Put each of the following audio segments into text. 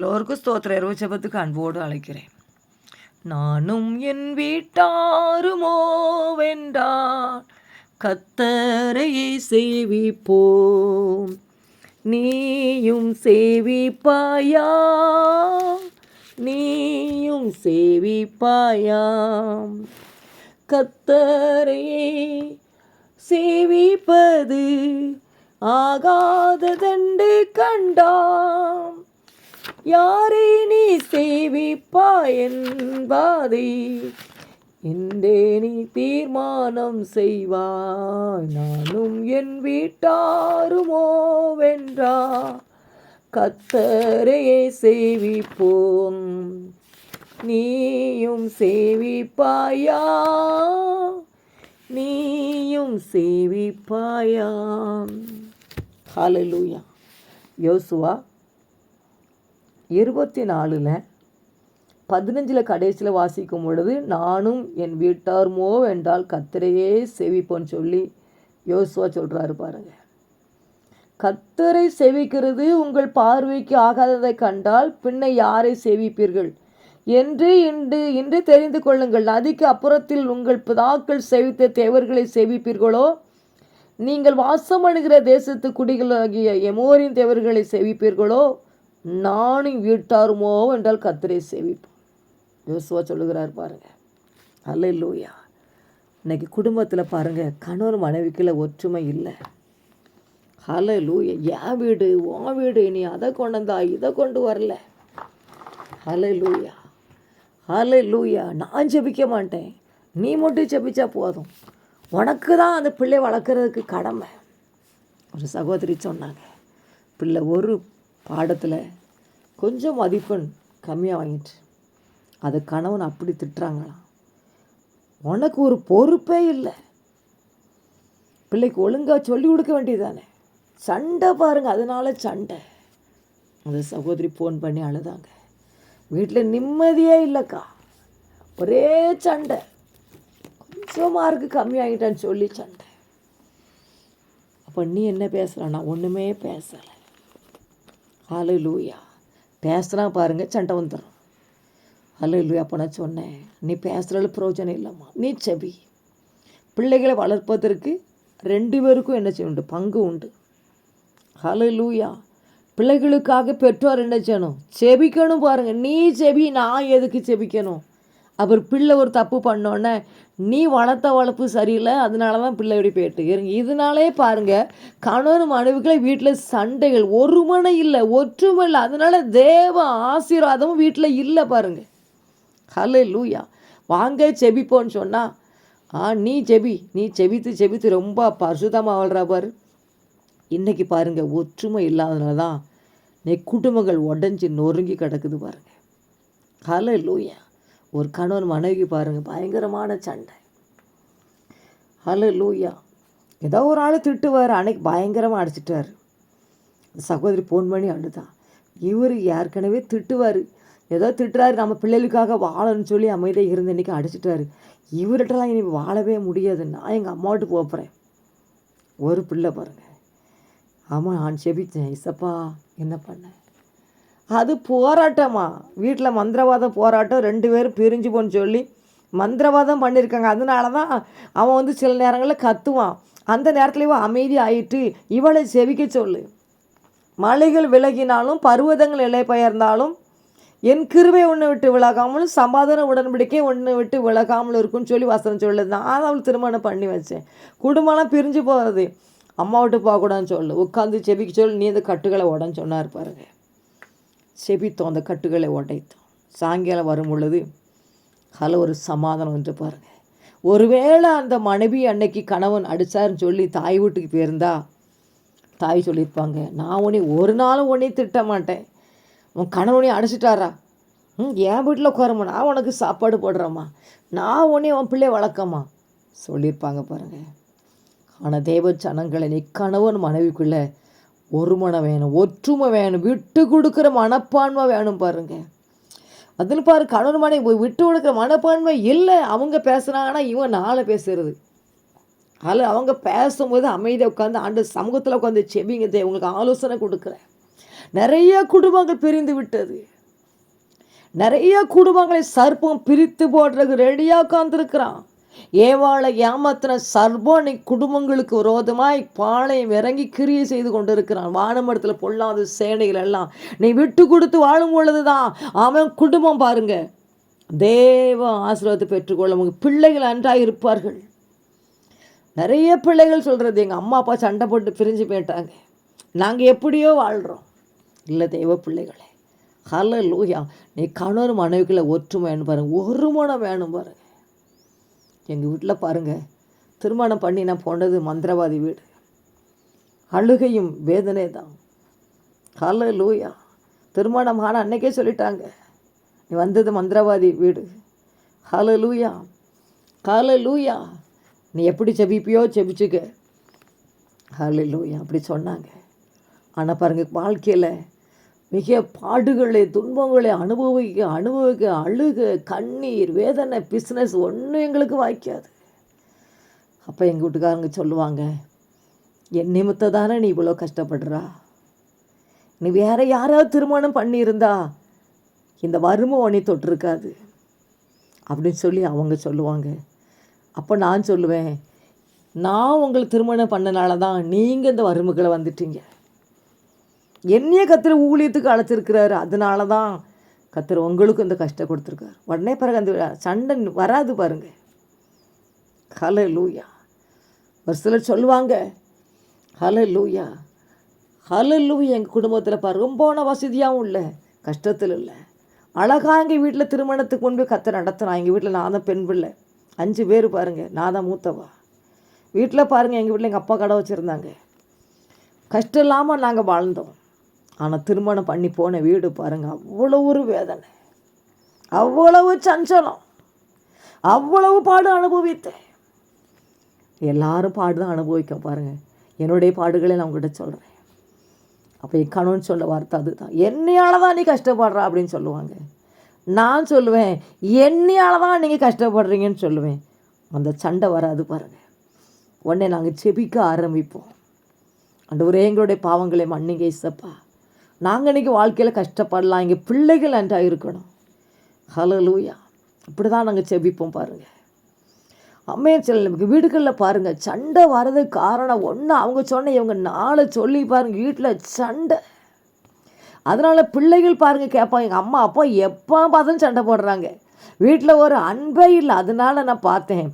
எல்லோருக்கும் ஸ்தோத்திர இரவு ஜபத்துக்கு அன்போடு அழைக்கிறேன். நானும் என் வீட்டாருமோ வென்றான் கத்தரையை சேவிப்போம். நீயும் சேவிப்பாயா? நீயும் சேவிப்பாயாம் கத்தரையே சேவிப்பது ஆகாததென்று கண்டாம். யாரை நீ சேவிப்பாய் என்பதை என்றே நீ தீர்மானம் செய்வாய். நானும் என் வீட்டாருமோ வென்றா? கத்தரையை சேவிப்போம். நீயும் சேவிப்பாயா? நீயும் சேவிப்பாயாம் ஹலலூயா யோசுவா இருபத்தி நாலில் பதினஞ்சில் கடைசியில் வாசிக்கும் பொழுது நானும் என் வீட்டார்மோ என்றால் கத்தரையே சேவிப்போன்னு சொல்லி யோசுவா சொல்கிறாரு பாருங்க. கத்தரை சேவிக்கிறது உங்கள் பார்வைக்கு ஆகாததை கண்டால் பின்ன யாரை சேவிப்பீர்கள்? என்று இன்று இன்று தெரிந்து கொள்ளுங்கள். நதிக்கு அப்புறத்தில் உங்கள் பிதாக்கள் சேவித்த தேவர்களை சேவிப்பீர்களோ? நீங்கள் வாசம் அணுகிற தேசத்து குடிகளாகிய எமோரின் தேவர்களை சேவிப்பீர்களோ? நானும் வீட்டாருமோ என்றால் கத்திரை சேவிப்போம். யோசுவா சொல்லுகிறார் பாருங்க. அல்லேலூயா. இன்னைக்கு குடும்பத்தில் பாருங்க கணவர் மனைவிக்குள்ள ஒற்றுமை இல்லை. ஹலோ லூயா என் வீடு உன் வீடு நீ அதை கொண்டு வந்தா இதை கொண்டு வரல. ஹலோ லூயா ஹலோ லூயா நான் ஜெபிக்க மாட்டேன். நீ மட்டும் ஜெபிச்சா போதும். உனக்கு தான் அந்த பிள்ளை வளர்க்குறதுக்கு கடமை. ஒரு சகோதரி சொன்னாங்க பிள்ளை ஒரு பாடத்தில் கொஞ்சம் மதிப்பெண் கம்மியாக வாங்கிட்டு அது கணவன் அப்படி திட்டுறாங்களாம் உனக்கு ஒரு பொறுப்பே இல்லை. பிள்ளைக்கு ஒழுங்காக சொல்லி கொடுக்க வேண்டியதானே சண்டை பாருங்கள் அதனால சண்டை. அந்த சகோதரி ஃபோன் பண்ணி அழுதாங்க. வீட்டில் நிம்மதியே இல்லைக்கா. ஒரே சண்டை. கொஞ்சம் மார்க்கு கம்மியாகிட்டான்னு சொல்லி சண்டை. அப்போ நீ என்ன பேசுகிறான்னா நான் ஒன்றுமே பேசலை. ஹலோ லூயா பேசுனா பாருங்க சண்டை வந்துடும் ஹலோ லூயா அப்போ நான் சொன்னேன் நீ பேசுகிறதுல பிரயோஜனம் இல்லைம்மா நீ செவி. பிள்ளைகளை வளர்ப்பதற்கு ரெண்டு பேருக்கும் என்ன செய்ய உண்டு? பங்கு உண்டு. ஹலோ லூயா பிள்ளைகளுக்காக பெற்றோர் என்ன செய்யணும்? செபிக்கணும் பாருங்க நீ செபி நான் எதுக்கு செபிக்கணும்? அப்புறம் பிள்ளை ஒரு தப்பு பண்ணோன்னே நீ வளர்த்த வளர்ப்பு சரியில்லை அதனால தான் பிள்ளை இப்படி போயிட்டு இருங்க இதனாலே பாருங்க கணவன் மனைவிகளை வீட்டில் சண்டைகள் ஒரு மனை இல்லை ஒற்றுமை இல்லை அதனால தேவ ஆசீர்வாதமும் வீட்டில் இல்லை பாருங்கள் ஹலே லூயா வாங்க செபிப்போன்னு சொன்னால் ஆ நீ செபி நீ செபித்து செபித்து ரொம்ப பரிசுத்தமாக வாழ்றா பாரு. இன்றைக்கி பாருங்கள் ஒற்றுமை இல்லாதனால தான் நீ குடும்பங்கள் உடஞ்சி நொறுங்கி கிடக்குது பாருங்கள் ஹலே லூயா ஒரு கணவன் மனைவி பாருங்கள் பயங்கரமான சண்டை. ஹலோ லூயா ஏதோ ஒரு ஆள் திட்டுவார் அன்னைக்கு பயங்கரமாக அடிச்சிட்டார். சகோதரி ஃபோன் பண்ணி அழுதான் இவர் ஏற்கனவே திட்டுவார். ஏதோ திட்டுறாரு நம்ம பிள்ளைகளுக்காக வாழணும்னு சொல்லி அமைதியாக இருந்து இன்றைக்கி அடிச்சிட்டாரு. இவர்கிட்டலாம் இனி வாழவே முடியாது. நான் எங்கள் அம்மாவிட்டு போகிறேன் ஒரு பிள்ளை பாருங்கள் ஆமாம் நான் செபித்தேன் இசப்பா என்ன பண்ணேன் அது போராட்டமா? வீட்டில் மந்திரவாத போராட்டம் ரெண்டு பேரும் பிரிஞ்சு போன்னு சொல்லி மந்திரவாதம் பண்ணியிருக்காங்க அதனால தான் அவன் வந்து சில நேரங்களில் கத்துவான். அந்த நேரத்துலேயும் அமைதி ஆயிட்டு இவளை செவிக்க சொல்லு. மலைகள் விலகினாலும் பருவதங்கள் இலை பெயர்ந்தாலும் என் கிருவை ஒன்று விட்டு விலகாமலும் சமாதான உடன்படிக்கை ஒன்று விட்டு விலகாமல் இருக்கும்னு சொல்லி வசனம் சொல்லுது நான் அவள் திருமணம் பண்ணி வச்சேன். குடும்பம்லாம் பிரிஞ்சு போகிறது அம்மா விட்டு போகக்கூடாதுன்னு சொல்லு. உட்காந்து செபிக்க சொல்லு. நீ அந்த கட்டுகளை உடன்னு சொன்னார் பாருங்கள் செபித்தோம் அந்த கட்டுகளை உடைத்தோம் சாயங்காலம் வரும் பொழுது அதில் ஒரு சமாதானம் என்று பாருங்கள் ஒருவேளை அந்த மனைவி அன்னைக்கு கணவன் அடித்தாருன்னு சொல்லி தாய் வீட்டுக்கு போயிருந்தா தாய் சொல்லியிருப்பாங்க நான் உன்னை ஒரு நாளும் உன்னை திட்ட மாட்டேன். உன் கணவனையும் அடிச்சிட்டாரா? ம் என் வீட்டில் உட்காரம்மா. நான் உனக்கு சாப்பாடு போடுறேம்மா. நான் உன்னே உன் பிள்ளை வளர்க்கம்மா. சொல்லியிருப்பாங்க பாருங்கள் ஆனால் தேவ சனங்களை நீ கணவன் மனைவிக்குள்ளே ஒரு மனம் வேணும் ஒற்றுமை வேணும் விட்டு கொடுக்குற மனப்பான்மை வேணும் பாருங்க. அதில் பாரு கணவன் மனை போய் விட்டு கொடுக்குற மனப்பான்மை இல்லை. அவங்க பேசுகிறாங்கன்னா இவன் நாளை பேசுறது. அதில் அவங்க பேசும்போது அமைதியாக உட்காந்து ஆண்டு சமூகத்தில் உட்காந்து செவிங்க உங்களுக்கு ஆலோசனை கொடுக்குறேன். நிறைய குடும்பங்கள் பிரிந்து விட்டது. நிறைய குடும்பங்களை சர்ப்பம் பிரித்து போடுறதுக்கு ரெடியாக உட்காந்துருக்கிறான் ஏவாளை ஏமாத்தின நீ குடும்பங்களுக்கு விரோதமாய் பாளையம் இறங்கி கிரியை செய்து கொண்டிருக்கிறான். வானமரத்தில் பொல்லாத சேனைகள் எல்லாம். நீ விட்டு கொடுத்து வாழும் பொழுதுதான் அவன் குடும்பம் பாருங்க. தேவ ஆசீர்வாதத்தை பெற்றுக்கொள்ள உங்கள் பிள்ளைகள் அன்றாக இருப்பார்கள். நிறைய பிள்ளைகள் சொல்கிறது எங்கள் அம்மா அப்பா சண்டை போட்டு பிரிஞ்சு போயிட்டாங்க. நாங்கள் எப்படியோ வாழ்கிறோம் இல்லை தெய்வ பிள்ளைகளே ஹலோ லூயா நீ கணவர் மனைவிக்குள்ள ஒற்றுமை வேணும் பாருங்க. ஒருமணம் வேணும் பாரு எங்கள் வீட்டில் பாருங்கள் திருமணம் பண்ணி நான் போனது மந்திரவாதி வீடு. அழுகையும் வேதனை தான் ஹலோ லூயா திருமணம் ஆனால் அன்னைக்கே சொல்லிட்டாங்க. நீ வந்தது மந்திரவாதி வீடு. ஹலோ லூயா ஹலோ லூயா நீ எப்படி செபிப்பியோ செபிச்சுக்க ஹலோ லூயா அப்படி சொன்னாங்க. ஆனால் பாருங்க வாழ்க்கையில் மிக பாடுகளை துன்பங்களை அனுபவிக்க அனுபவிக்க அழுக கண்ணீர் வேதனை பிஸ்னஸ் ஒன்றும் எங்களுக்கு வாய்க்காது. அப்போ எங்கள் வீட்டுக்காரங்க சொல்லுவாங்க என் நிமித்த தானே நீ இவ்வளோ கஷ்டப்படுறா? நீ வேற யாராவது திருமணம் பண்ணியிருந்தா இந்த வறுமை உனி தொட்டிருக்காது. அப்படின்னு சொல்லி அவங்க சொல்லுவாங்க. அப்போ நான் சொல்லுவேன் நான் உங்களுக்கு திருமணம் பண்ணனால தான் நீங்கள் இந்த வறுமைகளை வந்துட்டீங்க. என்னைய கத்திர ஊழியத்துக்கு அழைச்சிருக்கிறாரு. அதனால தான் கத்திர உங்களுக்கும் இந்த கஷ்டம் கொடுத்துருக்காரு. உடனே பிறகு அந்த சண்டை வராது பாருங்க. ஹலோ லூயா ஒரு சிலர் சொல்லுவாங்க ஹலோ லூயா ஹலோ லூயா எங்கள் குடும்பத்தில் பாரு வசதியாகவும் இல்லை கஷ்டத்தில் இல்லை. அழகாக எங்கள் வீட்டில் திருமணத்துக்கு முன்பு கத்தை நடத்துகிறான் எங்கள் வீட்டில் நான் தான் பெண் பிள்ளை. அஞ்சு பேர் பாருங்கள் நான் தான் மூத்தவா. வீட்டில் பாருங்கள் எங்கள் வீட்டில் எங்கள் அப்பா கடை வச்சுருந்தாங்க. கஷ்டம் இல்லாமல் நாங்கள் வாழ்ந்தோம். ஆனால் திருமணம் பண்ணி போன வீடு பாருங்கள் அவ்வளோ ஒரு வேதனை. அவ்வளவு சஞ்சலம். அவ்வளவு பாடு அனுபவித்தேன் எல்லாரும் பாடு தான் அனுபவிக்க பாருங்கள் என்னுடைய பாடுகளை நான் உங்கள்கிட்ட சொல்கிறேன் அப்போ என் கணவன் சொல்ல வார்த்தை அதுதான். என்னையால் தான் நீ கஷ்டப்படுறா அப்படின்னு சொல்லுவாங்க. நான் சொல்லுவேன் என்னையால் தான் நீங்கள் கஷ்டப்படுறீங்கன்னு சொல்லுவேன். அந்த சண்டை வராது பாருங்கள் உடனே நாங்கள் செபிக்க ஆரம்பிப்போம். ஆண்டவரே எங்களுடைய பாவங்களை மன்னிங்க இசப்பா. நாங்கள் இன்றைக்கி வாழ்க்கையில் கஷ்டப்படலாம். இங்கே பிள்ளைகள் அன்றாக இருக்கணும். ஹலோ லூயா இப்படி தான் நாங்கள் செபிப்போம் பாருங்கள் அம்மையை சில வீடுகளில் பாருங்கள் சண்டை வர்றதுக்கு காரணம் ஒன்று அவங்க சொன்ன இவங்க நாளை சொல்லி பாருங்கள் வீட்டில் சண்டை. அதனால் பிள்ளைகள் பாருங்கள் கேட்பாங்க. எங்கள் அம்மா அப்பா எப்போ பார்த்தாலும் சண்டை போடுறாங்க. வீட்டில் ஒரு அன்பே இல்லை. அதனால நான் பார்த்தேன்.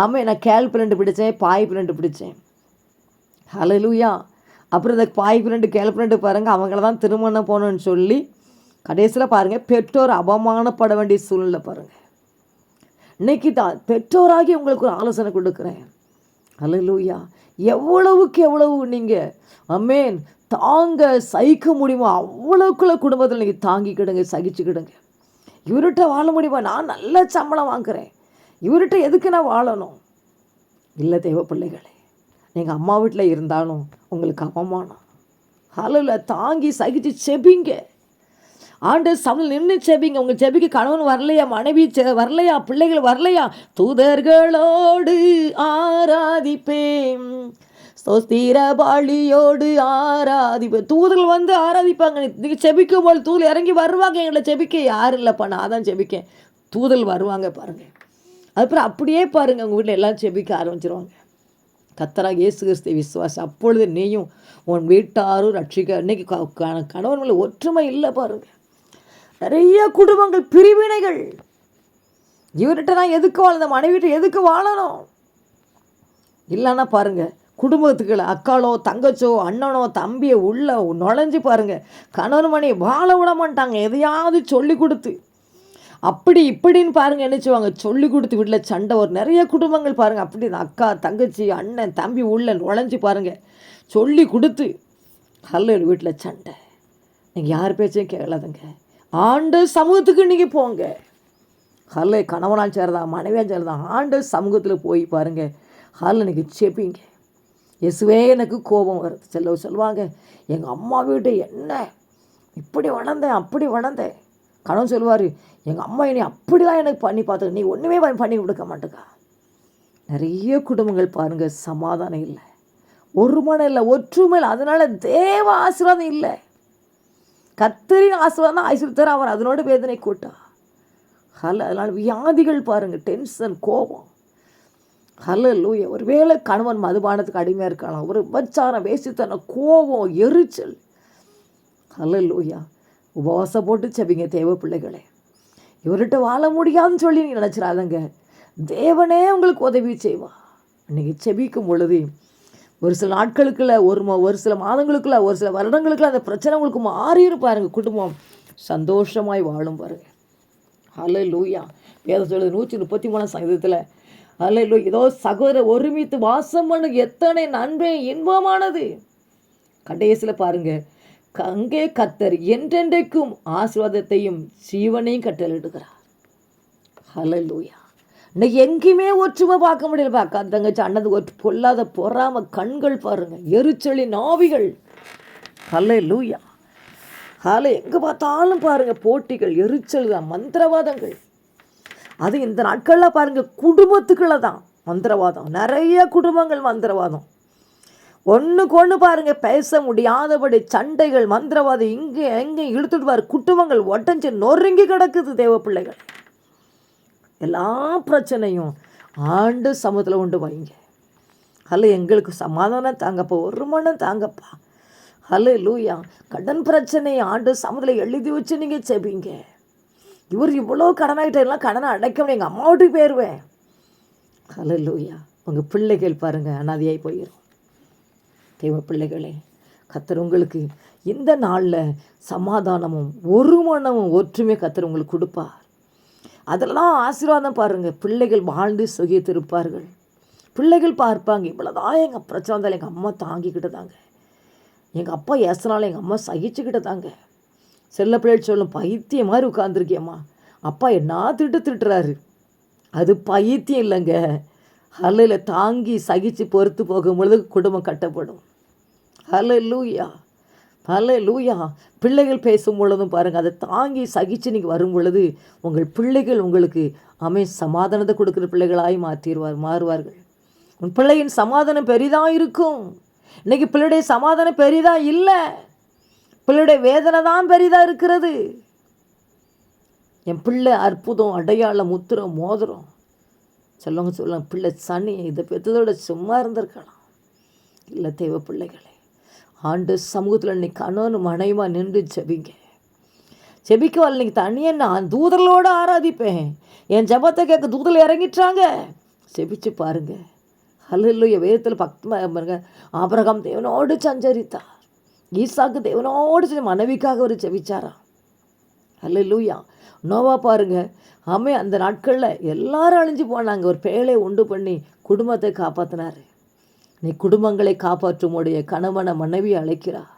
ஆமாம் நான் கேள் பிளண்டு பிடிச்சேன் பாய் பிளண்டு பிடிச்சேன். ஹலலூயா அப்புறம் இந்த பாய் ஃப்ரெண்டு கேள் ஃப்ரெண்டு பாருங்கள் அவங்கள தான் திருமணம் போகணுன்னு சொல்லி கடைசியில் பாருங்கள் பெற்றோர் அவமானப்பட வேண்டிய சூழ்நிலை பாருங்கள் இன்னைக்கு தான் பெற்றோராகி உங்களுக்கு ஒரு ஆலோசனை கொடுக்குறேன். ஹalleluya. எவ்வளவுக்கு எவ்வளவு நீங்கள் அம்மேன் தாங்க சகிக்க முடியுமோ அவ்வளோக்குள்ள குடும்பத்தில் நீங்கள் தாங்கிக்கிடுங்க சகிச்சுக்கிடுங்க. இவர்கிட்ட வாழ முடியுமா? நான் நல்ல சம்பளம் வாங்குறேன். இவர்கிட்ட எதுக்கு நான் வாழணும்? இல்லை தேவ பிள்ளைகளே. நீங்கள் அம்மா வீட்டில் இருந்தாலும் உங்களுக்கு அவமானம். அலில் தாங்கி சகிச்சு செபிங்க. ஆண்டு சமையல் நின்று செபிங்க. உங்கள் செபிக்கு கணவன் வரலையா மனைவி செ வரலையா பிள்ளைகள் வரலையா? தூதர்களோடு ஆராதிப்பேன். ஸ்தோஸ்திர பாலியோடு ஆராதிப்பேன். தூதர்கள் வந்து ஆராதிப்பாங்க. நீங்கள் செபிக்கும் போது தூதல் இறங்கி வருவாங்க. எங்களை செபிக்க யாரும் இல்லைப்பா. நான் தான் செபிக்கேன். தூதல் வருவாங்க பாருங்கள் அதுக்கப்புறம் அப்படியே பாருங்கள் உங்கள் வீட்டில் எல்லாம் செபிக்க ஆரம்பிச்சிருவாங்க. கத்தராக இயேசு கிறிஸ்து விசுவாசி அப்பொழுது நீயும் உன் வீட்டாரும் ரட்சிக்க இன்னைக்கு க- கணவன் ஒற்றுமை இல்லை பாருங்க. நிறைய குடும்பங்கள் பிரிவினைகள். இவர்கிட்ட நான் எதுக்கு வாழ்ந்த மனைவிட்டு எதுக்கு வாழணும்? இல்லைன்னா பாருங்க குடும்பத்துக்குள்ள அக்காளோ தங்கச்சோ அண்ணனோ தம்பியை உள்ள நுழைஞ்சு பாருங்க கணவன் மனைவி வாழ விட மாட்டாங்க. எதையாவது சொல்லி கொடுத்து அப்படி இப்படின்னு பாருங்க செய்வாங்க? சொல்லி கொடுத்து வீட்டில் சண்டை ஒரு நிறைய குடும்பங்கள் பாருங்க அப்படி அக்கா தங்கச்சி அண்ணன் தம்பி உள்ள நுழைஞ்சு பாருங்க. சொல்லி கொடுத்து ஹல்ல வீட்டில் சண்டை. நீங்கள் யார் பேச்சையும் கேட்கலாதுங்க ஆண்டு சமூகத்துக்கு நீங்கள் போங்க. ஹல்ல கணவனாக சேரதான் மனைவியாக சேரதான். ஆண்டு சமூகத்தில் போய் பாருங்க ஹல்ல நீங்கள் செப்பிங்க. எசுவே எனக்கு கோபம் வருது. செல்ல சொல்லுவாங்க எங்கள் அம்மா வீட்டு என்ன? இப்படி வளர்ந்தேன் அப்படி வளர்ந்தேன். கணவன் சொல்லுவார் எங்கள் அம்மா என்னை அப்படிலாம் எனக்கு பண்ணி பார்த்து நீ ஒன்றுமே பண்ணி- கொடுக்க மாட்டேக்கா. நிறைய குடும்பங்கள் பாருங்கள் சமாதானம் இல்லை. ஒரு மனம் இல்லை ஒற்றுமை இல்லை. அதனால் தேவ ஆசீர்வாதம் இல்லை. கத்தரின் ஆசீர்வாதம் தான் ஐஸ்வர்த்தர் அவர் அதனோட வேதனை கூட்டா. ஹல அதனால் வியாதிகள் பாருங்கள் டென்ஷன் கோபம். ஹல லூய ஒருவேளை கணவன் மதுபானத்துக்கு அடிமையாக இருக்கலாம் ஒரு விபச்சாரம் வேசித்தன கோபம் எரிச்சல். ஹல லூயா உபவாசம் போட்டு செபிங்க தேவ பிள்ளைகளே. இவர்கிட்ட வாழ முடியாதுன்னு சொல்லி நீங்கள் நினச்சிடாதங்க. தேவனே உங்களுக்கு உதவி செய்வா. அன்றைக்கி செபிக்கும் பொழுது ஒரு சில நாட்களுக்குள்ள ஒரு ஒரு சில மாதங்களுக்குள்ள ஒரு சில வருடங்களுக்குள்ள அந்த பிரச்சனை உங்களுக்கு மாறிடும் பாருங்க குடும்பம் சந்தோஷமாய் வாழும் பாருங்க. ஹலே லூயா வேத சொல்லுது நூற்றி முப்பத்தி மூணாம் சங்கீதத்தில் ஹலே லூ ஏதோ சகோதர ஒருமித்து வாசம் பண்ணு எத்தனை நன்மை இன்பமானது. கடைசியில் பாருங்கள் அங்கே கத்தர் என்றென்றைக்கும் ஆசீர்வாதத்தையும் ஜீவனையும் கட்டளிடுகிறார் ஹலலூயா இன்னைக்கு எங்கேயுமே ஒற்றுமை பார்க்க முடியல அக்கா தங்கச்சி அண்ணது ஒற்று பொல்லாத பொறாம கண்கள் பாருங்கள் எரிச்சலின் ஆவிகள். ஹலே லூயா ஹலே எங்கே பார்த்தாலும் பாருங்கள் போட்டிகள் எரிச்சல் தான் மந்திரவாதங்கள். அது இந்த நாட்களில் பாருங்கள் குடும்பத்துக்குள்ளே தான் மந்திரவாதம். நிறைய குடும்பங்கள் மந்திரவாதம். ஒன்றுக்கு ஒன்று பாருங்கள் பேச முடியாதபடி சண்டைகள் மந்திரவாதம் இங்கே எங்கே இழுத்துடுவார் பாரு. குடும்பங்கள் ஒட்டஞ்சு நொறுங்கி கிடக்குது தேவ பிள்ளைகள் எல்லா பிரச்சனையும் ஆண்டு சமூகத்தில் கொண்டு வைங்க. ஹலோ எங்களுக்கு சமாதானம் தாங்கப்பா ஒரு மனம் தாங்கப்பா. ஹலோ லூயா கடன் பிரச்சனையை ஆண்டு சமூகத்தில் எழுதி வச்சு நீங்கள் செபிங்க இவர் இவ்வளோ கடனாகிட்டெல்லாம் கடனை அடைக்க முடியும். எங்கள் அம்மா வீட்டுக்கு போயிடுவேன் ஹலோ லூயா உங்கள் பிள்ளைகள் பாருங்கள் அனாதியாகி போயிடும் தேவ பிள்ளைகளே கத்தர் உங்களுக்கு இந்த நாளில் சமாதானமும் ஒரு மனமும் ஒற்றுமை கத்தர் உங்களுக்கு கொடுப்பார். அதெல்லாம் ஆசீர்வாதம் பாருங்கள் பிள்ளைகள் வாழ்ந்து சுகித்திருப்பார்கள் பிள்ளைகள் பார்ப்பாங்க. இவ்வளோதான் எங்கள் பிரச்சனை வந்தாலும் எங்கள் அம்மா தாங்கிக்கிட்டு தாங்க எங்கள் அப்பா ஏசினாலும் எங்கள் அம்மா சகிச்சுக்கிட்டு தாங்க செல்ல பிள்ளைகள் சொல்லும் பைத்தியம் மாதிரி உட்காந்துருக்கியம்மா அப்பா என்ன திட்டு திட்டுறாரு அது பைத்தியம் இல்லைங்க. ஹலையில் தாங்கி சகித்து பொறுத்து போகும் பொழுது குடும்பம் கட்டப்படும். ஹலே லூயா ஹலே லூயா பிள்ளைகள் பேசும் பொழுதும் பாருங்கள் அதை தாங்கி சகிச்சு நீங்கள் வரும் பொழுது உங்கள் பிள்ளைகள் உங்களுக்கு அமை சமாதானத்தை கொடுக்குற பிள்ளைகளாய் மாற்றிடுவார் மாறுவார்கள். உன் பிள்ளையின் சமாதானம் பெரிதாக இருக்கும். இன்னைக்கு பிள்ளையுடைய சமாதானம் பெரிதாக இல்லை. பிள்ளையுடைய வேதனை தான் பெரிதாக இருக்கிறது. என் பிள்ளை அற்புதம் அடையாளம் முத்திரம் மோதிரம். சொல்லுவாங்க சொல்லுவாங்க பிள்ளை சனி இதை பெற்றதோட சும்மா இருந்திருக்கலாம். இல்லை தெய்வ பிள்ளைகளே. ஆண்டு சமூகத்தில் இன்னைக்கு கணவன் மனைவா நின்று ஜெபிங்க. ஜெபிக்க வரல இன்னைக்கு தனியாக நான் தூதர்களோடு ஆராதிப்பேன். என் ஜபத்தை கேட்க தூதரில் இறங்கிட்டாங்க. ஜெபிச்சு பாருங்க. ஹல்லுய வேதத்தில் பக்தமாக பாருங்க. ஆபரகம் தேவனோடு சஞ்சரித்தார். ஈசாக்கு தேவனோடு செஞ்ச மனைவிக்காக அவர் ஜெபிச்சாரா? ஹல்லுயா நோவா பாருங்க. ஆமே அந்த நாட்களில் எல்லாரும் அழிஞ்சு போனாங்க. ஒரு பேழை உண்டு பண்ணி குடும்பத்தை காப்பாற்றினார் நீ குடும்பங்களை காப்பாற்றும் உடைய கணவனை மனைவி அழைக்கிறார்.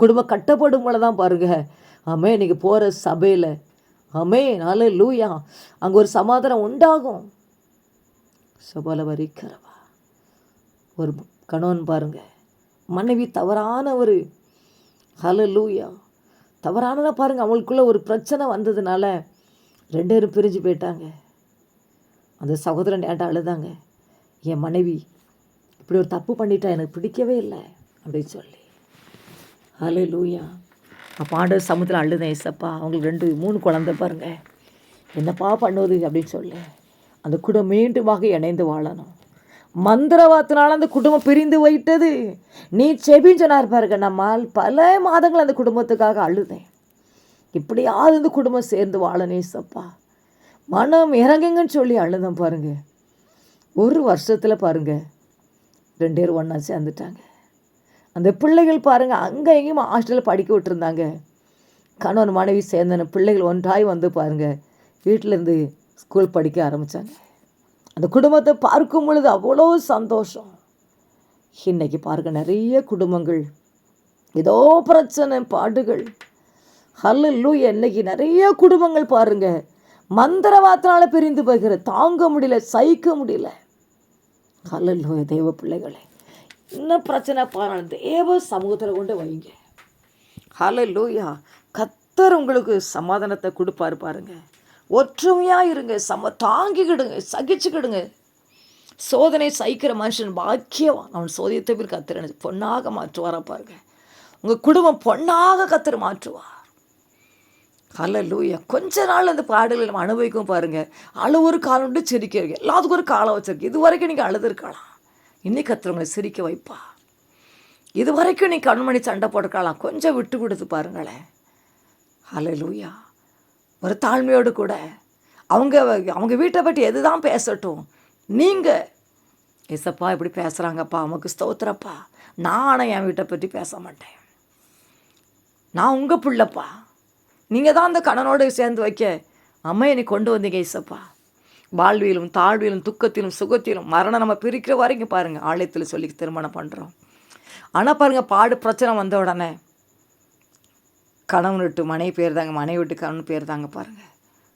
குடும்பம் கட்டப்படும் போல தான் பாருங்க. ஆமே நீங்கள் போகிற சபையில். ஆமே நாலு லூயா அங்கே ஒரு சமாதானம் உண்டாகும். சபல வரிக்கிறவா ஒரு கணவன் பாருங்க. மனைவி தவறான ஒரு ஹலோ லூயா தவறானதாக பாருங்க. அவங்களுக்குள்ள ஒரு பிரச்சனை வந்ததுனால ரெண்டு பேரும் பிரிஞ்சு போயிட்டாங்க. அந்த சகோதரன் ஏன்டா அழுதாங்க? என் மனைவி இப்படி ஒரு தப்பு பண்ணிட்டா எனக்கு பிடிக்கவே இல்லை அப்படின்னு சொல்லி. ஹலே லூயா அப்போ ஆண்டவர் சமுத்திரம் அழுதேன் ஏசப்பா அவங்களுக்கு ரெண்டு மூணு குழந்தை பாருங்க. என்னப்பா பண்ணுவது அப்படின்னு சொல்லி. அந்த குடும்பம் மீண்டுமாக இணைந்து வாழணும். மந்திரவாத்தினால அந்த குடும்பம் பிரிந்து வைத்தது நீ செபின்னு சொன்னார் பாருங்க நம்மால் பல மாதங்கள் அந்த குடும்பத்துக்காக அழுதேன். இப்படியாவது இந்த குடும்பம் சேர்ந்து வாழனே சப்பா மனம் இறங்குங்கன்னு சொல்லி அழுதேன் பாருங்க. ஒரு வருஷத்தில் பாருங்கள் ரெண்டு பேரும் ஒன்றா சேர்ந்துட்டாங்க. அந்த பிள்ளைகள் பாருங்கள் அங்கே எங்கேயும் ஹாஸ்டலில் படிக்க விட்டுருந்தாங்க. கணவன் மனைவி சேர்ந்தன பிள்ளைகள் ஒன்றாய் வந்து பாருங்கள் வீட்டிலேருந்து ஸ்கூல் படிக்க ஆரம்பித்தாங்க அந்த குடும்பத்தை பார்க்கும் பொழுது அவ்வளோ சந்தோஷம். இன்றைக்கி பாருங்க நிறைய குடும்பங்கள் ஏதோ பிரச்சனை பாடுகள். ஹல்லு இன்னைக்கு நிறைய குடும்பங்கள் பாருங்கள் மந்திரவாதத்தினால் பிரிந்து போகிற தாங்க முடியல சகிக்க முடியல. ஹல்லு தேவ பிள்ளைகளே என்ன பிரச்சனை பாருங்கள் தேவ சமூகத்தில் கொண்டு வைங்க. ஹலலூயா கத்தர் உங்களுக்கு சமாதானத்தை கொடுப்பாரு பாருங்க ஒற்றுமையாக இருங்க சம தாங்கிக்கிடுங்க சகிச்சுக்கிடுங்க. சோதனை சகிக்கிற மனுஷன் பாக்கியவான். அவன் சோதியத்தை பேர் கத்திரனு பொண்ணாக மாற்றுவாரா பாருங்க உங்கள் குடும்பம் பொண்ணாக கத்திர மாற்றுவார். ஹalleluya. கொஞ்ச நாள் அந்த பாடலை நம்ம அனுபவிக்கும் பாருங்கள் அழுவு ஒரு காலம் உண்டு சிரிக்கிறீங்க எல்லாத்துக்கும் ஒரு காலம் வச்சிருக்கு. இது வரைக்கும் நீங்கள் அழுதுருக்கலாம். இன்னைக்கு கத்துறவங்களை சிரிக்க வைப்பா. இது வரைக்கும் நீ கண்மணி சண்டை போட்டுக்கலாம் கொஞ்சம் விட்டு கொடுத்து பாருங்களேன். ஹalleluya. ஒரு தாழ்மையோடு கூட அவங்க அவங்க வீட்டை பற்றி எது தான் பேசட்டும். நீங்கள் எசப்பா இப்படி பேசுகிறாங்கப்பா அவங்களுக்கு ஸ்தோத்திரப்பா. நானும் என் வீட்டை பற்றி பேச மாட்டேன். நான் உங்கள் பிள்ளைப்பா. நீங்கள் தான் அந்த கணனோடு சேர்ந்து வைக்க. அம்மா என்னை கொண்டு வந்தீங்க ஏசப்பா வாழ்வியலும் தாழ்விலும் துக்கத்திலும் சுகத்திலும் மரணம் நம்ம பிரிக்கிற வரைக்கும் பாருங்கள் ஆலயத்தில் சொல்லி திருமணம் பண்ணுறோம் ஆனால் பாருங்கள் பாடு பிரச்சனை வந்த உடனே கணவன் விட்டு மனைவி பேர் தாங்க மனைவி விட்டு கணவன் பேர் தாங்க பாருங்கள்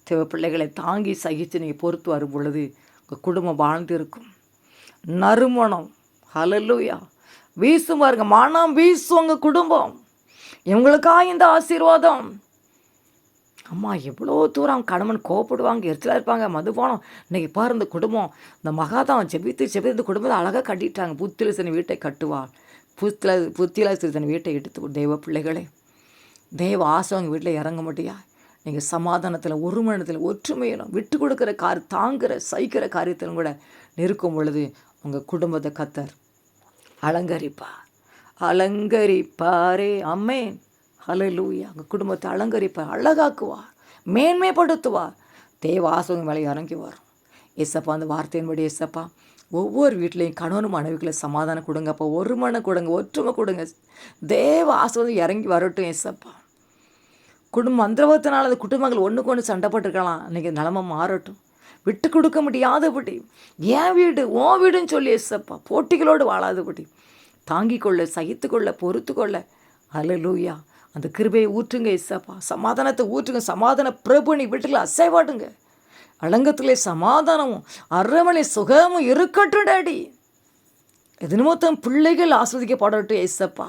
தேவ பிள்ளைகளை தாங்கி சகித்து நீங்கள் பொறுத்து வரும் பொழுது உங்கள் குடும்பம் வாழ்ந்து இருக்கும். நறுமணம். ஹலலூயா வீசும் பாருங்க மனம் வீசும் உங்கள் குடும்பம். இவங்களுக்கா இந்த ஆசீர்வாதம். அம்மா எவ்வளோ தூரம் கணவன் கோவப்படுவாங்க எரிச்சலாக இருப்பாங்க மதுபானம். இன்னைக்கு பாரு இந்த குடும்பம். இந்த மகாதான் ஜெபித்து ஜெபித்து இந்த குடும்பத்தை அழகாக கட்டிட்டாங்க. புத்தியில் வீட்டை கட்டுவாள். புத்தில புத்தியில் சில வீட்டை எடுத்து தெய்வ பிள்ளைகளே. தெய்வ ஆசை அவங்க வீட்டில் இறங்க மாட்டியா? நீங்கள் சமாதானத்தில் ஒருமணத்தில் ஒற்றுமையிலும் விட்டு கொடுக்குற கார் தாங்குகிற சகிக்கிற காரியத்திலும் கூட நிற்கும் பொழுது உங்கள் குடும்பத்தை கத்தர் அலங்கரிப்பார். அலங்கரிப்பாரே. அம்மே ஹலலூயா உங்கள் குடும்பத்தை அலங்கரிப்பார் அழகாக்குவார் மேன்மைப்படுத்துவார் தேவ ஆசவங்க மேலே இறங்கி வரும் ஏசப்பா அந்த வார்த்தையின்படி ஏசப்பா ஒவ்வொரு வீட்லேயும் கணவனும் மனைவிகளை சமாதானம் கொடுங்கப்பா. ஒரு மனை கொடுங்க ஒற்றுமை கொடுங்க. தேவ ஆசீர்வாதம் இறங்கி வரட்டும் ஏசப்பா. குடும்பம் மந்திரவத்தினால் அந்த குடும்பங்கள் ஒன்றுக்கு ஒன்று சண்டைப்பட்டுருக்கலாம். இன்றைக்கி நிலமை மாறட்டும். விட்டு கொடுக்க முடியாதபடி என் வீடு ஓ வீடுன்னு சொல்லி ஏசப்பா போட்டிகளோடு வாழாதபடி தாங்கிக்கொள்ள சகித்துக்கொள்ள பொறுத்துக்கொள்ள அல்லலூயா அந்த கிருபையை ஊற்றுங்க இசப்பா. சமாதானத்தை ஊற்றுங்க. சமாதான பிரபு நீ வீட்டில் அசைவாடுங்க அலங்கத்திலே சமாதானமும் அரவணை சுகமும் இருக்கட்டும் டாடி. எது நிமித்தம் பிள்ளைகள் ஆஸ்வதிக்கப்படட்டும் ஏசப்பா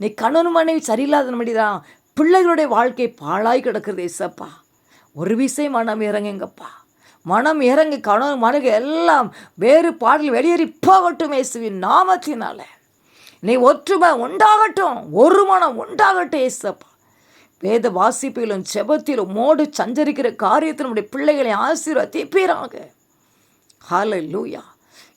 நீ கணவன் மனைவி சரியில்லாத தான் பிள்ளைகளுடைய வாழ்க்கை பாழாய் கிடக்கிறது ஏசப்பா ஒரு விசை மனம் இறங்குங்கப்பா. மனம் இறங்கி கணவன் மனைவி எல்லாம் வேறு பாடல் வெளியேறி போகட்டும் இயேசுவின் நாமத்தினால. நீ ஒற்றுமை உண்டாகட்டும் ஒரு மனம் உண்டாகட்டும் ஏசப்பா. வேத வாசிப்பிலும் செபத்திலும் மோடு சஞ்சரிக்கிற காரியத்தில் நம்முடைய பிள்ளைகளை ஆசீர்வதிப்பீராக. ஹால லூயா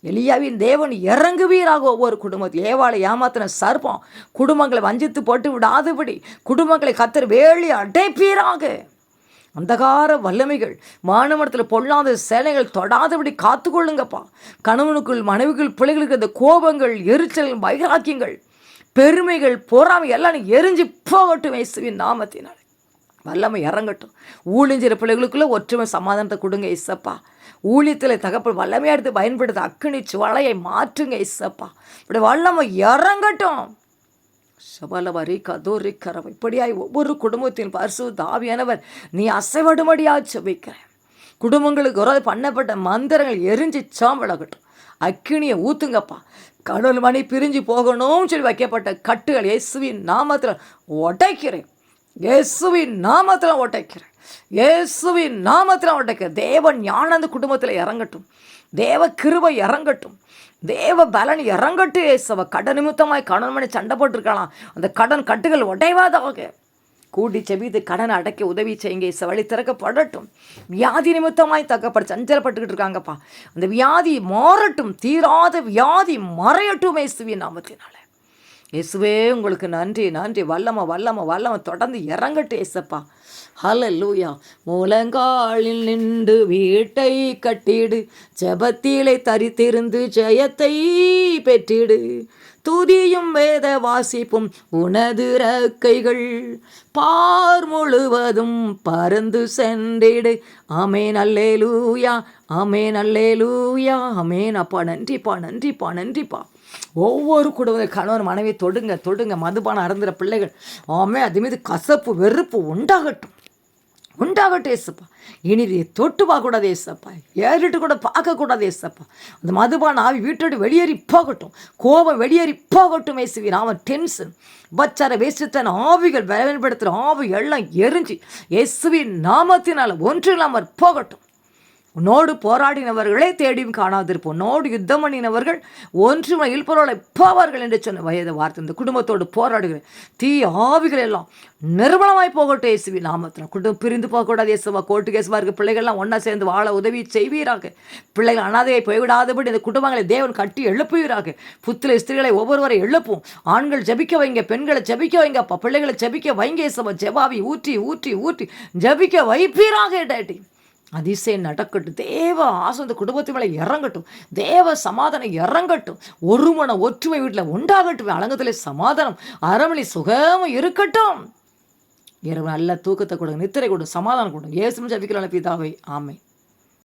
எலியாவின் தேவன் இறங்குவீராக ஒவ்வொரு குடும்பத்தில் ஏவாளை ஏமாத்தின சர்ப்பம் குடும்பங்களை வஞ்சித்து போட்டு விடாதபடி குடும்பங்களை கத்தர் வேலி அடைப்பீராக. அந்தகார வல்லமைகள். மானமரத்தில் பொல்லாத சேலைகள் தொடாதபடி காத்துக்கொள்ளுங்கப்பா. கணவனுக்குள் மனைவிக்குள் பிள்ளைகளுக்கு அந்த கோபங்கள் எரிச்சல் வைராக்கியங்கள் பெருமைகள் பொறாமை எல்லாம் எரிஞ்சு போகட்டும் இயேசுவின் நாமத்தினால். வல்லமை இறங்கட்டும். ஊழிஞ்சிற பிள்ளைகளுக்குள்ளே ஒற்றுமை சமாதானத்தை கொடுங்க இசப்பா ஊழியத்தில் தகப்பல் வல்லமையாக எடுத்து பயன்படுத்த அக்கினி வலையை மாற்றுங்க இசப்பா இப்படி வல்லமை இறங்கட்டும். சபலவரி கதோரி கரம் இப்படியாய் ஒவ்வொரு குடும்பத்தின் பரிசு தாவியானவர் நீ அசைவடுமடியா செபிக்கிறேன். குடும்பங்களுக்கு ஒரு பண்ணப்பட்ட மந்திரங்கள் எரிஞ்சு சாம்பழகட்டும் அக்கினியை ஊத்துங்கப்பா. கடல் மணி பிரிஞ்சு போகணும்னு சொல்லி வைக்கப்பட்ட கட்டுகள் இயேசுவின் நாமத்தில் உடைக்கிறேன். இயேசுவின் நாமத்தில் உடைக்கிறேன். இயேசுவின் நாமத்தில் உடைக்கிறேன். தேவன் ஞானம் அந்த குடும்பத்தில் இறங்கட்டும். தேவ கிருபை இறங்கட்டும். தேவ பலன் இறங்கட்டு ஏசவ. கடன் நிமித்தமாய் கடன் சண்டை போட்டிருக்கலாம். அந்த கடன் கட்டுகள் உடைவாதாக. கூடி செவித்து கடன் அடைக்க உதவி செய்யுங்க இச வழி திறக்கப்படட்டும். வியாதி நிமித்தமாய் தக்கப்பட சஞ்சலப்பட்டுக்கிட்டு இருக்காங்கப்பா. அந்த வியாதி மாறட்டும். தீராத வியாதி மறையட்டும் இயேசுவின் நாமத்தினால. இயேசுவே உங்களுக்கு நன்றி நன்றி. வல்லம வல்லம வல்லம. தொடர்ந்து இறங்கட்டு ஏசப்பா. ஹலல்லூயா மூலங்காலில் நின்று வீட்டை கட்டிடு. ஜபத்திலே தரித்திருந்து ஜெயத்தை பெற்றிடு. துதியும் வேத வாசிப்பும் உனது ரக்கைகள் பார் முழுவதும் பறந்து சென்றிடு. லூயா அமை நல்லே லூயா அமே அப்பா நன்றிப்பா நன்றிப்பா நன்றிப்பா. ஒவ்வொரு குடும்ப கணவன் மனைவி தொடுங்க தொடுங்க. மதுபானம் அறந்துற பிள்ளைகள். ஆமே அது மீது கசப்பு வெறுப்பு உண்டாகட்டும். உண்டாகட்டும் ஏசப்பா இனி இதை தொட்டு பார்க்கக்கூடாது ஏசப்பா ஏறிட்டு கூட பார்க்கக்கூடாது ஏசப்பா அந்த மதுபான ஆவி வீட்டோடு வெளியேறி போகட்டும். கோபம் வெளியேறி போகட்டும் ஏசுவீர் அவன் டென்ஷன். பச்சார வேசித்தன ஆவிகள் பயன்படுத்துகிற ஆவி எல்லாம் எரிஞ்சு இயேசுவின் நாமத்தினால் ஒன்று இல்லாமல் போகட்டும். உன்னோடு போராடினவர்களே தேடியும் காணாதிருப்போம். உன்னோடு யுத்தம் பண்ணினவர்கள் ஒன்று இல்பொருளை போவார்கள் என்று சொன்ன வயது வார்த்தை. இந்த குடும்பத்தோடு போராடுகிற தீ ஆவிகள் எல்லாம் நிர்மலமாய் போகட்டும் இயேசுவி நாமத்தில் குடும்பம் பிரிந்து போகக்கூடாது இயேசுவா. கோர்ட்டு இயேசுவா இருக்க. பிள்ளைகள்லாம் ஒன்றா சேர்ந்து வாழ உதவி செய்வீராக. பிள்ளைகள் அனாதையை போய்விடாதபடி இந்த குடும்பங்களை தேவன் கட்டி எழுப்புவீராக. புத்திர ஸ்திரீகளை ஒவ்வொருவரை எழுப்பும் ஆண்கள் ஜபிக்க வைங்க பெண்களை ஜெபிக்க வைங்க அப்பா பிள்ளைகளை ஜபிக்க வைங்க இயேசுவா. ஜெபாவி ஊற்றி ஊற்றி ஊற்றி ஜெபிக்க வைப்பீராக டேட்டி அதிசயம் நடக்கட்டும் தேவ ஆசை அந்த குடும்பத்து மேலே இறங்கட்டும் தேவ சமாதானம் இறங்கட்டும் ஒருமன ஒற்றுமை வீட்டில் உண்டாகட்டும் அலங்கத்திலே சமாதானம் அரமணி சுகமும் இருக்கட்டும். இரவு நல்ல தூக்கத்தை கொடுங்க நித்திரை கொடுங்க சமாதானம் கொடுங்க ஏசும் ஜபிக்கிற பிதாவை. ஆமை